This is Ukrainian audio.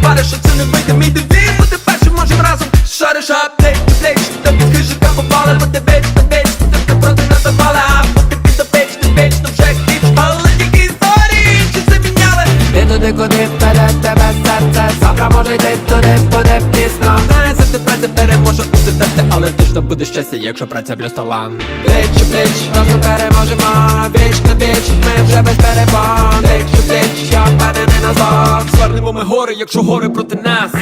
ти вариш, що це не вийде мій девіз. Бути першим можем разом Шариш. Аптек, плеч, та під крижика попала. Бути беч, та беч, та ти проти нас запала. А бути під та беч, ти беч, то вже хіч Але тільки історії, чи це міняли? Ти туди, куди впаде тебе серце? Завтра може йти туди, буде пізно Знає, за тебе не переможе усе серце Але точно буде щастя, якщо праця плюс талант Пліч у разом переможемо. Віч на віч, ми вже без перебон Пліч у пліч, я впевнений на зло Звернемо ми гори, якщо гори проти нас